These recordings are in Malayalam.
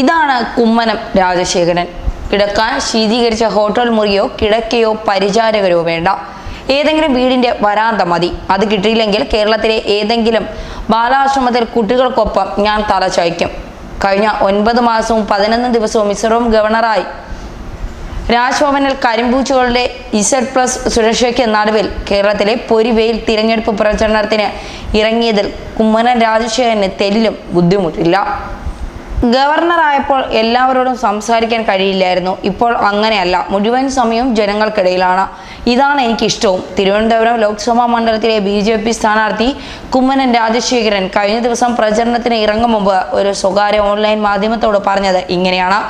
ഇതാണ് കുമ്മനം രാജശേഖരൻ. കിടക്കാൻ ശീതീകരിച്ച ഹോട്ടൽ മുറിയോ കിടക്കയോ പരിചാരകരോ വേണ്ട. ഏതെങ്കിലും വീടിന്റെ വരാന്ത മതി. അത് കിട്ടിയില്ലെങ്കിൽ കേരളത്തിലെ ഏതെങ്കിലും ബാലാശ്രമത്തിൽ കുട്ടികൾക്കൊപ്പം ഞാൻ തലചായ്ക്കും കഴിഞ്ഞ ഒൻപത് മാസവും പതിനൊന്ന് ദിവസവും മിസോറാം ഗവർണറായി. രാജ്ഭവനിൽ കരിമ്പൂച്ചുകളുടെ ഇസഡ് പ്ലസ് സുരക്ഷയ്ക്ക് നടുവിൽ കേരളത്തിലെ പൊരിവെയിൽ തിരഞ്ഞെടുപ്പ് പ്രചരണത്തിന് ഇറങ്ങിയതിൽ കുമ്മനം രാജശേഖരന് തെല്ലിലും ബുദ്ധിമുട്ടില്ല. ഗവർണറായപ്പോൾ എല്ലാവരോടും സംസാരിക്കാൻ കഴിയില്ലായിരുന്നു. ഇപ്പോൾ അങ്ങനെയല്ല. മുഴുവൻ സമയവും ജനങ്ങൾക്കിടയിലാണ്. ഇതാണ് എനിക്കിഷ്ടവും. തിരുവനന്തപുരം ലോക്സഭാ മണ്ഡലത്തിലെ ബി ജെ പി സ്ഥാനാർത്ഥി കുമ്മനൻ രാജശേഖരൻ കഴിഞ്ഞ ദിവസം പ്രചരണത്തിന് ഇറങ്ങും മുമ്പ് ഒരു സ്വകാര്യ ഓൺലൈൻ മാധ്യമത്തോട് പറഞ്ഞത് ഇങ്ങനെയാണ്.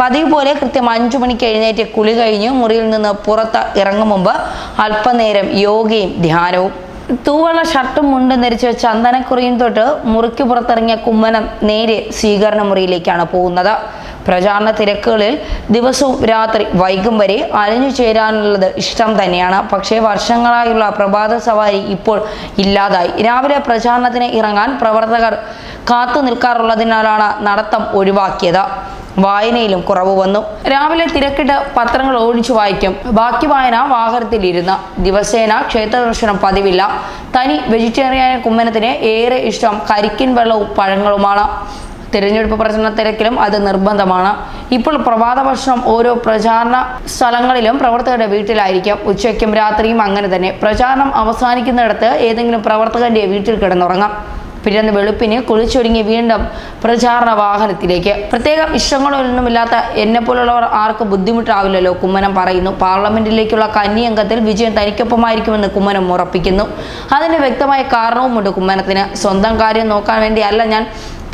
പതിവ് പോലെ കൃത്യം അഞ്ചു മണിക്ക് എഴുന്നേറ്റ് കുളി കഴിഞ്ഞ് മുറിയിൽ നിന്ന് പുറത്ത് ഇറങ്ങും മുമ്പ് അല്പനേരം യോഗയും ധ്യാനവും. തൂവള ഷർട്ടും മുണ്ടും ധരിച്ച് ചന്ദനക്കുറിയും തൊട്ട് മുറിക്ക് പുറത്തിറങ്ങിയ കുമ്മനം നേരെ സ്വീകരണ മുറിയിലേക്കാണ് പോകുന്നത്. പ്രചാരണ തിരക്കുകളിൽ ദിവസവും രാത്രി വൈകും വരെ അലിഞ്ഞു ചേരാനുള്ളത് ഇഷ്ടം തന്നെയാണ്. പക്ഷേ വർഷങ്ങളായുള്ള പ്രഭാത സവാരി ഇപ്പോൾ ഇല്ലാതായി. രാവിലെ പ്രചാരണത്തിന് ഇറങ്ങാൻ പ്രവർത്തകർ കാത്തു നിൽക്കാറുള്ളതിനാലാണ് നടത്തം ഒഴിവാക്കിയത്. വായനയിലും കുറവ് വന്നു. രാവിലെ തിരക്കിട്ട് പത്രങ്ങൾ ഓടിച്ചു വായിക്കും. ബാക്കി വായന വാഹനത്തിലിരുന്ന്. ദിവസേന ക്ഷേത്ര ദർശനം പതിവില്ല. തനി വെജിറ്റേറിയൻ കുമ്മനത്തിന് ഏറെ ഇഷ്ടം കരിക്കിൻ വെള്ളവും പഴങ്ങളുമാണ്. തിരഞ്ഞെടുപ്പ് പ്രചരണ തിരക്കിലും അത് നിർബന്ധമാണ്. ഇപ്പോൾ പ്രഭാത ഭക്ഷണം ഓരോ പ്രചാരണ സ്ഥലങ്ങളിലും പ്രവർത്തകരുടെ വീട്ടിലായിരിക്കും. ഉച്ചയ്ക്കും രാത്രിയും അങ്ങനെ തന്നെ. പ്രചാരണം അവസാനിക്കുന്നിടത്ത് ഏതെങ്കിലും പ്രവർത്തകന്റെ വീട്ടിൽ കിടന്നുറങ്ങാം. പിറ്റേന്ന് വെളുപ്പിന് കുളിച്ചൊരുങ്ങി വീണ്ടും പ്രചാരണ വാഹനത്തിലേക്ക്. പ്രത്യേക ഇഷ്ടങ്ങളൊന്നുമില്ലാത്ത എന്നെ പോലുള്ളവർ ആർക്ക് ബുദ്ധിമുട്ടാവില്ലല്ലോ കുമ്മനം പറയുന്നു. പാർലമെന്റിലേക്കുള്ള കന്നി അംഗത്തിൽ വിജയം തനിക്കൊപ്പമായിരിക്കുമെന്ന് കുമ്മനം ഉറപ്പിക്കുന്നു. അതിന് വ്യക്തമായ കാരണവുമുണ്ട് കുമ്മനത്തിന്. സ്വന്തം കാര്യം നോക്കാൻ വേണ്ടി അല്ല ഞാൻ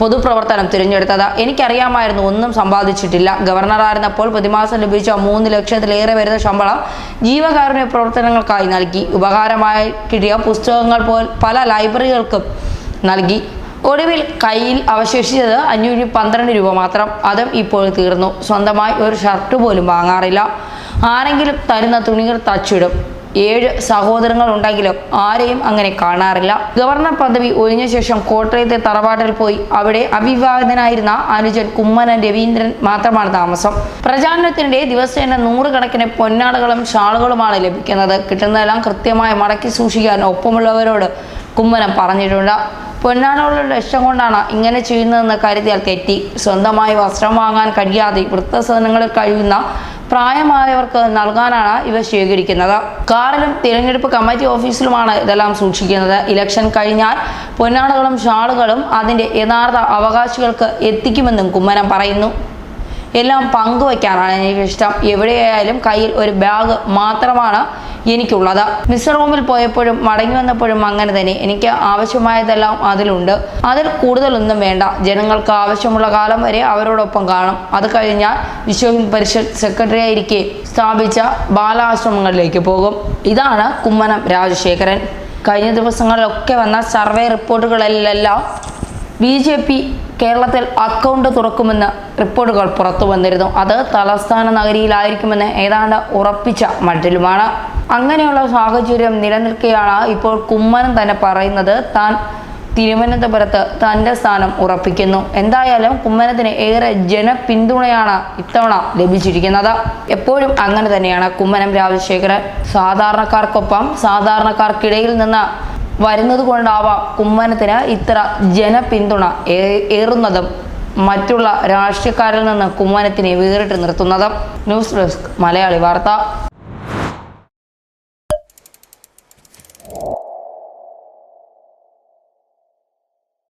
പൊതുപ്രവർത്തനം തിരഞ്ഞെടുത്തത്. എനിക്കറിയാമായിരുന്നു ഒന്നും സമ്പാദിച്ചിട്ടില്ല. ഗവർണറായിരുന്നപ്പോൾ പ്രതിമാസം ലഭിച്ച മൂന്ന് ലക്ഷത്തിലേറെ വരുന്ന ശമ്പളം ജീവകാരുണ്യ പ്രവർത്തനങ്ങൾക്കായി നൽകി. ഉപകാരമായി കിട്ടിയ പുസ്തകങ്ങൾ പോൽ പല ലൈബ്രറികൾക്കും നൽകി. ഒടുവിൽ കയ്യിൽ അവശേഷിച്ചത് അഞ്ഞൂറ്റി പന്ത്രണ്ട് രൂപ മാത്രം. അതും ഇപ്പോൾ തീർന്നു. സ്വന്തമായി ഒരു ഷർട്ട് പോലും വാങ്ങാറില്ല. ആരെങ്കിലും തരുന്ന തുണികൾ തച്ചിടും. ഏഴ് സഹോദരങ്ങൾ ഉണ്ടെങ്കിലും ആരെയും അങ്ങനെ കാണാറില്ല. ഗവർണർ പദവി ഒഴിഞ്ഞ ശേഷം കോട്ടയത്തെ തറവാട്ടിൽ പോയി. അവിടെ അവിവാഹിതനായിരുന്ന അനുജൻ കുമ്മനൻ രവീന്ദ്രൻ മാത്രമാണ് താമസം. പ്രചാരണത്തിനിടെ ദിവസേന നൂറുകണക്കിന് പൊന്നാടകളും ഷാളുകളുമാണ് ലഭിക്കുന്നത്. കിട്ടുന്നതെല്ലാം കൃത്യമായി മടക്കി സൂക്ഷിക്കാൻ ഒപ്പമുള്ളവരോട് കുമ്മനം പറഞ്ഞിട്ടുണ്ട്. പൊന്നാടുകളുടെ ലക്ഷ്യം കൊണ്ടാണ് ഇങ്ങനെ ചെയ്യുന്നതെന്ന് കരുതിയാൽ തെറ്റി. സ്വന്തമായി വസ്ത്രം വാങ്ങാൻ കഴിയാതെ വൃത്തസദനങ്ങളിൽ കഴിയുന്ന പ്രായമായവർക്ക് നൽകാനാണ് ഇവ സ്വീകരിക്കുന്നത്. കാറിലും തിരഞ്ഞെടുപ്പ് കമ്മിറ്റി ഓഫീസിലുമാണ് ഇതെല്ലാം സൂക്ഷിക്കുന്നത്. ഇലക്ഷൻ കഴിഞ്ഞാൽ പൊന്നാടുകളും ഷാളുകളും അതിന്റെ യഥാർത്ഥ അവകാശികൾക്ക് എത്തിക്കുമെന്നും കുമ്മനം പറയുന്നു. എല്ലാം പങ്കുവയ്ക്കാനാണ് എനിക്ക് ഇഷ്ടം. എവിടെയായാലും കയ്യിൽ ഒരു ബാഗ് മാത്രമാണ് എനിക്കുള്ളത്. മിസ് റൂമിൽ പോയപ്പോഴും മടങ്ങി വന്നപ്പോഴും അങ്ങനെ തന്നെ എനിക്ക് ആവശ്യമായതെല്ലാം അതിലുണ്ട്. അതിൽ കൂടുതലൊന്നും വേണ്ട. ജനങ്ങൾക്ക് ആവശ്യമുള്ള കാലം വരെ അവരോടൊപ്പം കാണും. അത് കഴിഞ്ഞാൽ വിശ്വ ഹിന്ദു പരിഷത്ത് സെക്രട്ടറി ആയിരിക്കെ സ്ഥാപിച്ച ബാലാശ്രമങ്ങളിലേക്ക് പോകും. ഇതാണ് കുമ്മനം രാജശേഖരൻ. കഴിഞ്ഞ ദിവസങ്ങളിലൊക്കെ വന്ന സർവേ റിപ്പോർട്ടുകളിലെല്ലാം ബി ജെ പി കേരളത്തിൽ അക്കൗണ്ട് തുറക്കുമെന്ന് റിപ്പോർട്ടുകൾ പുറത്തു വന്നിരുന്നു. അത് തലസ്ഥാന നഗരിയിലായിരിക്കുമെന്ന് ഏതാണ്ട് ഉറപ്പിച്ച മട്ടിലുമാണ്. അങ്ങനെയുള്ള സാഹചര്യം നിലനിൽക്കെയാണ് ഇപ്പോൾ കുമ്മനം തന്നെ പറയുന്നത്. താൻ തിരുവനന്തപുരത്ത് തന്റെ സ്ഥാനം ഉറപ്പിക്കുന്നു. എന്തായാലും കുമ്മനത്തിന് ഏറെ ജനപിന്തുണയാണ് ഇത്തവണ ലഭിച്ചിരിക്കുന്നത്. എപ്പോഴും അങ്ങനെ തന്നെയാണ് കുമ്മനം രാജശേഖരൻ. സാധാരണക്കാർക്കൊപ്പം സാധാരണക്കാർക്കിടയിൽ നിന്ന് വരുന്നത് കൊണ്ടാവാം കുമ്മനത്തിന് ഇത്ര ജനപിന്തുണ ഏറുന്നതും മറ്റുള്ള രാഷ്ട്രീയക്കാരിൽ നിന്ന് കുമ്മനത്തിനെ വേറിട്ട് നിർത്തുന്നതും. ന്യൂസ് ഡെസ്ക് മലയാളി വാർത്ത.